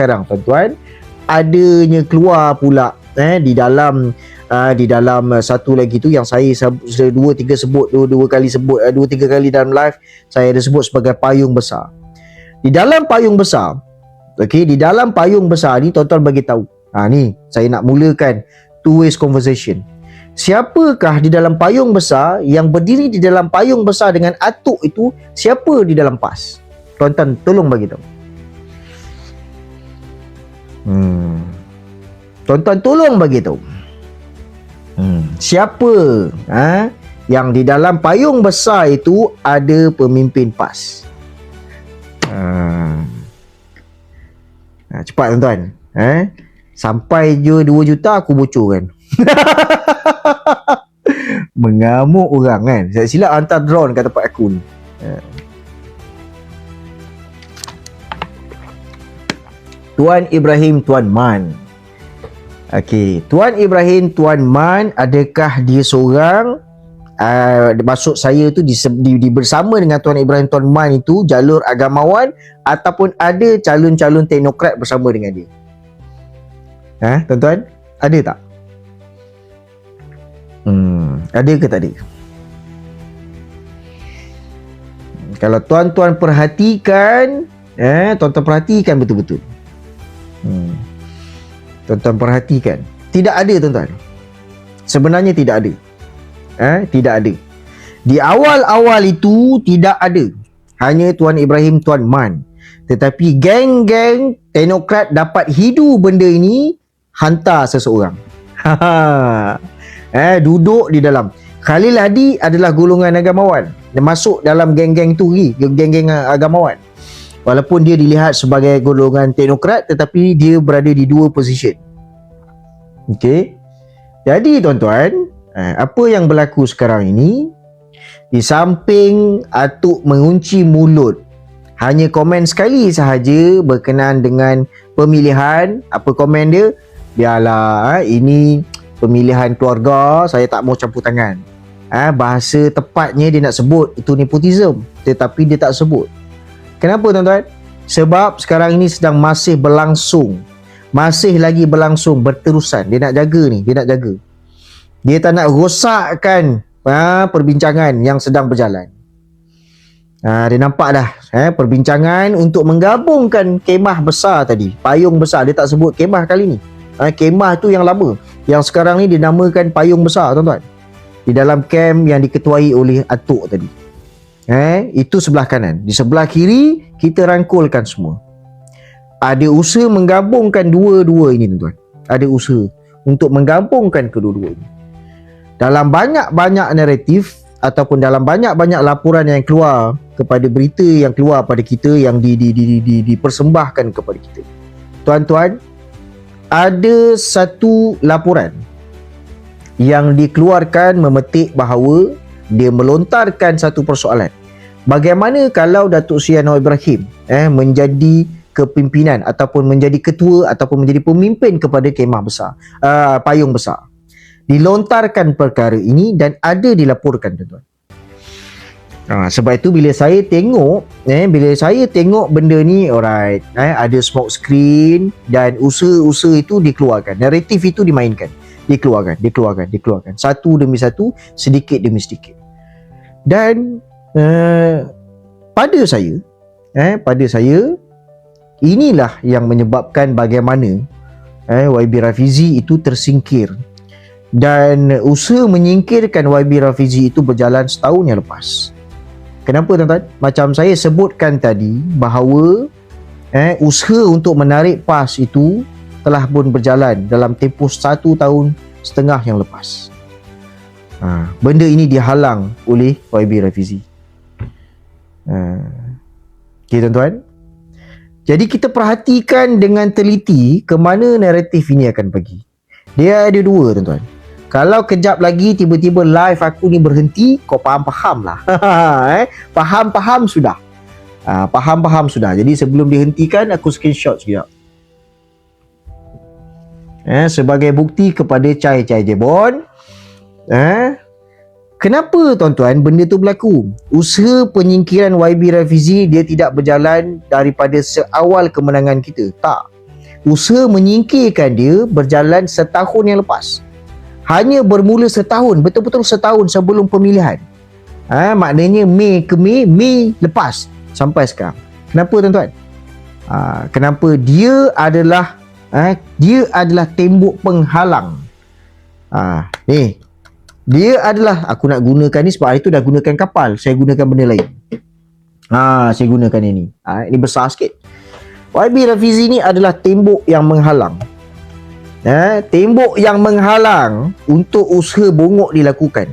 sekarang tuan-tuan adanya keluar pula eh di dalam uh, di dalam uh, satu lagi tu yang saya dua tiga sebut dua dua kali sebut uh, dua tiga kali dalam live saya ada sebut sebagai payung besar. Di dalam payung besar okey di dalam payung besar ni tuan-tuan bagi tahu. Ha ni saya nak mulakan two ways conversation. Siapakah di dalam payung besar yang berdiri di dalam payung besar dengan atuk itu siapa di dalam PAS? Tuan-tuan tolong bagi tahu. Hmm. Tuan-tuan tolong bagi tahu. Hmm. Siapa ha, yang di dalam payung besar itu ada pemimpin PAS? Ha. Ha, cepat tuan-tuan. Eh? Sampai je 2 juta aku bocorkan. Mengamuk orang kan. Saya silap hantar drone kat tempat aku ni. Ha. Tuan Ibrahim Tuan Man. Okey, Tuan Ibrahim Tuan Man adakah dia seorang uh, maksud saya tu di, di, di bersama dengan Tuan Ibrahim Tuan Man itu jalur agamawan ataupun ada calon-calon teknokrat bersama dengan dia? Ha, tuan-tuan? Ada tak? Hmm, ada ke tak ada? Kalau tuan-tuan perhatikan, eh, tuan-tuan perhatikan betul-betul. Hmm. Tuan-tuan perhatikan. Tidak ada tuan-tuan. Sebenarnya tidak ada. Eh, tidak ada. Di awal-awal itu tidak ada. Hanya Tuan Ibrahim Tuan Man. Tetapi geng-geng teknokrat dapat hidu benda ini hantar seseorang. eh, duduk di dalam. Khalil Hadi adalah golongan agamawan. Dia masuk dalam geng-geng tu geng-geng agamawan. Walaupun dia dilihat sebagai golongan teknokrat tetapi dia berada di dua position. Okey. Jadi tuan-tuan, eh, apa yang berlaku sekarang ini di samping Atuk mengunci mulut hanya komen sekali sahaja berkenaan dengan pemilihan, apa komen dia? Biarlah eh, ini pemilihan keluarga, saya tak mau campur tangan. Eh, bahasa tepatnya dia nak sebut itu nepotism tetapi dia tak sebut. Kenapa tuan-tuan? Sebab sekarang ini sedang masih berlangsung. Masih lagi berlangsung berterusan. Dia nak jaga ni, dia nak jaga. Dia tak nak rosakkan ha, perbincangan yang sedang berjalan. Ha, dia nampak dah eh, perbincangan untuk menggabungkan kemah besar tadi. Payung besar. Dia tak sebut kemah kali ni. Ha, kemah tu yang lama. Yang sekarang ni dinamakan payung besar tuan-tuan. Di dalam kem yang diketuai oleh Atuk tadi. Eh, itu sebelah kanan. Di sebelah kiri kita rangkulkan semua. Ada usaha menggabungkan dua-dua ini tuan-tuan. Ada usaha untuk menggabungkan kedua-dua ini. Dalam banyak-banyak naratif ataupun dalam banyak-banyak laporan yang keluar kepada berita yang keluar pada kita yang di, di, di, di, di, dipersembahkan kepada kita. Tuan-tuan, ada satu laporan yang dikeluarkan memetik bahawa dia melontarkan satu persoalan. Bagaimana kalau Datuk Seri Anwar Ibrahim eh menjadi kepimpinan ataupun menjadi ketua ataupun menjadi pemimpin kepada kemah besar uh, payung besar? Dilontarkan perkara ini dan ada dilaporkan tuan-tuan. Ha, sebab itu bila saya tengok eh bila saya tengok benda ni alright eh ada smoke screen dan usaha-usaha itu dikeluarkan naratif itu dimainkan dikeluarkan dikeluarkan dikeluarkan. Satu demi satu sedikit demi sedikit dan uh, pada saya eh pada saya inilah yang menyebabkan bagaimana eh YB Rafizi itu tersingkir dan usaha menyingkirkan YB Rafizi itu berjalan setahun yang lepas. Kenapa tuan-tuan? Macam saya sebutkan tadi bahawa eh usaha untuk menarik PAS itu telah pun berjalan dalam tempoh satu tahun setengah yang lepas. Ha, benda ini dihalang oleh YB Rafizi. Ha. Okay tuan-tuan. Jadi kita perhatikan dengan teliti ke mana naratif ini akan pergi. Dia ada dua tuan-tuan. Kalau kejap lagi tiba-tiba live aku ni berhenti, kau faham-faham lah. eh? Faham-faham sudah. Ha, faham-faham sudah. Jadi sebelum dihentikan, aku screenshot sekejap. Eh, sebagai bukti kepada Cai Cai Jebon. Eh, Kenapa tuan-tuan benda tu berlaku? Usaha penyingkiran YB Rafizi dia tidak berjalan daripada seawal kemenangan kita. Tak. usaha menyingkirkan dia berjalan setahun yang lepas. Hanya bermula setahun, betul-betul setahun sebelum pemilihan. Ha, maknanya Mei ke Mei, Mei lepas sampai sekarang. Kenapa tuan-tuan? Ha, kenapa dia adalah ha, dia adalah tembok penghalang. Ha, ni. Dia adalah aku nak gunakan ni sebab hari tu dah gunakan kapal, saya gunakan benda lain. Ha, saya gunakan ini. Ha, ini besar sikit. YB Rafizi ni adalah tembok yang menghalang. Eh, tembok yang menghalang untuk usaha bongok dilakukan.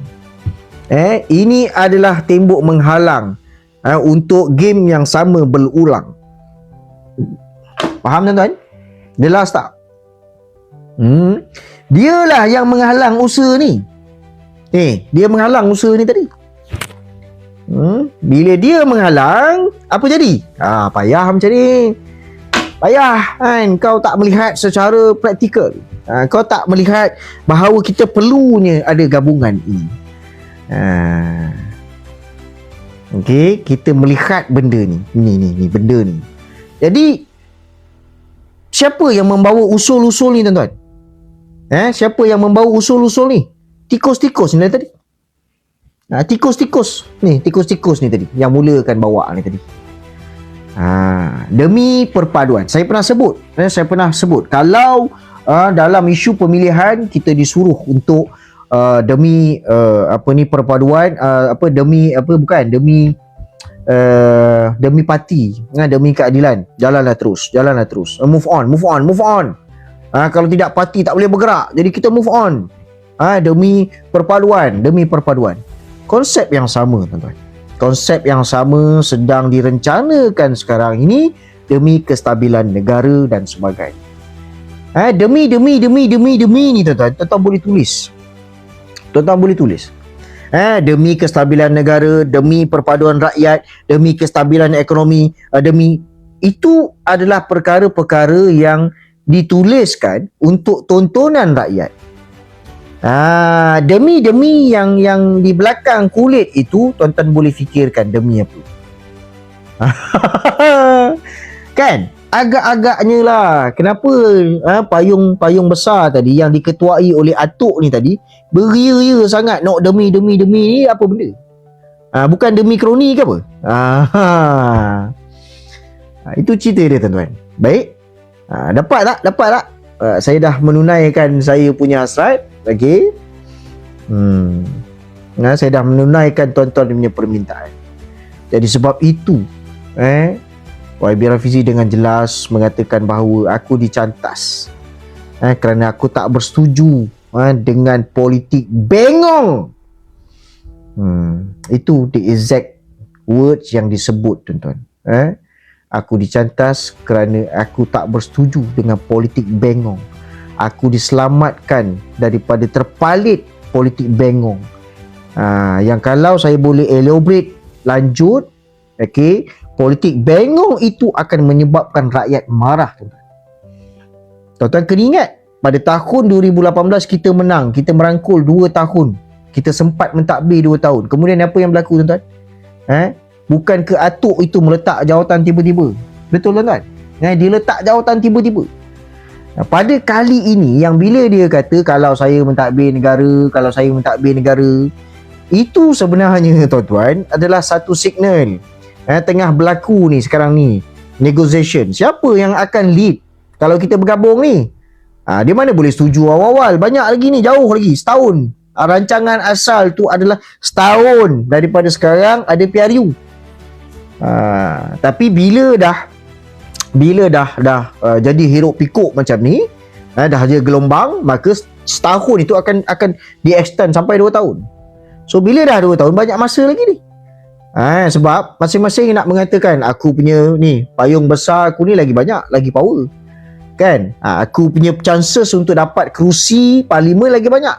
Eh, ini adalah tembok menghalang eh, untuk game yang sama berulang. Faham tuan-tuan? Jelas tak? Hmm. Dialah yang menghalang usaha ni. Eh, dia menghalang usaha ni tadi. Hmm. Bila dia menghalang, apa jadi? Ah, payah macam ni payah kan kau tak melihat secara praktikal ha, kau tak melihat bahawa kita perlunya ada gabungan ini ha. Okey, kita melihat benda ni. Ni ni ni benda ni. Jadi siapa yang membawa usul-usul ni tuan-tuan? Eh, siapa yang membawa usul-usul ni? Tikus-tikus ni tadi. Ha, tikus-tikus. Ni, tikus-tikus ni tadi yang mulakan bawa ni tadi. Ha, demi perpaduan. Saya pernah sebut, eh, saya pernah sebut kalau uh, dalam isu pemilihan kita disuruh untuk uh, demi uh, apa ni perpaduan uh, apa demi apa bukan demi uh, demi parti, uh, demi keadilan. Jalanlah terus, jalanlah terus. Uh, move on, move on, move on. Uh, kalau tidak parti tak boleh bergerak. Jadi kita move on. Uh, demi perpaduan, demi perpaduan. Konsep yang sama, tuan-tuan konsep yang sama sedang direncanakan sekarang ini demi kestabilan negara dan sebagainya. Eh, demi, demi, demi, demi, demi ni tuan-tuan, tuan-tuan boleh tulis. Tuan-tuan boleh tulis. Eh, demi kestabilan negara, demi perpaduan rakyat, demi kestabilan ekonomi, uh, demi itu adalah perkara-perkara yang dituliskan untuk tontonan rakyat. Ah, demi demi yang yang di belakang kulit itu tuan-tuan boleh fikirkan demi apa. kan? Agak-agaknya lah. Kenapa ha, payung payung besar tadi yang diketuai oleh atuk ni tadi beria-ria sangat nak demi demi demi ni apa benda? Ha, bukan demi kroni ke apa? Ha, ha. itu cerita dia tuan-tuan. Baik. Ha, dapat tak? Dapat tak? Uh, saya dah menunaikan saya punya hasrat Okey. Hmm. Nah, saya dah menunaikan tuan-tuan punya permintaan. Jadi sebab itu, eh, YB Rafizi dengan jelas mengatakan bahawa aku dicantas. Eh, kerana aku tak bersetuju eh, dengan politik bengong. Hmm, itu the exact words yang disebut tuan-tuan. Eh, aku dicantas kerana aku tak bersetuju dengan politik bengong aku diselamatkan daripada terpalit politik bengong. Ha, yang kalau saya boleh elaborate lanjut, okay, politik bengong itu akan menyebabkan rakyat marah. Tuan-tuan kena ingat, pada tahun 2018 kita menang, kita merangkul 2 tahun. Kita sempat mentadbir 2 tahun. Kemudian apa yang berlaku tuan-tuan? Eh? Bukan ke atuk itu meletak jawatan tiba-tiba. Betul tuan-tuan? Eh, dia letak jawatan tiba-tiba. Pada kali ini yang bila dia kata kalau saya mentadbir negara, kalau saya mentadbir negara, itu sebenarnya tuan-tuan adalah satu signal eh, tengah berlaku ni sekarang ni negotiation. Siapa yang akan lead kalau kita bergabung ni? Ha, dia mana boleh setuju awal-awal? Banyak lagi ni, jauh lagi, setahun. Ha, rancangan asal tu adalah setahun daripada sekarang ada PRU. Ha, tapi bila dah bila dah dah uh, jadi hiruk pikuk macam ni uh, dah ada gelombang maka setahun itu akan akan di extend sampai 2 tahun. So bila dah 2 tahun banyak masa lagi ni. Uh, sebab masing-masing nak mengatakan aku punya ni payung besar aku ni lagi banyak lagi power. Kan? Uh, aku punya chances untuk dapat kerusi parlimen lagi banyak.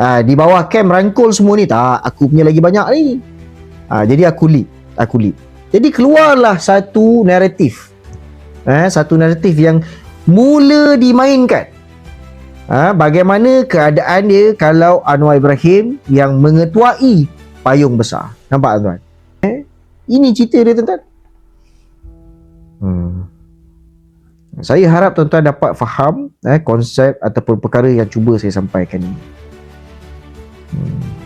Uh, di bawah camp rangkul semua ni tak aku punya lagi banyak ni. Uh, jadi aku lead aku lead. Jadi keluarlah satu naratif eh, satu naratif yang mula dimainkan ha, bagaimana keadaan dia kalau Anwar Ibrahim yang mengetuai payung besar nampak tuan eh? ini cerita dia tuan hmm. Saya harap tuan-tuan dapat faham eh, konsep ataupun perkara yang cuba saya sampaikan ini. Hmm.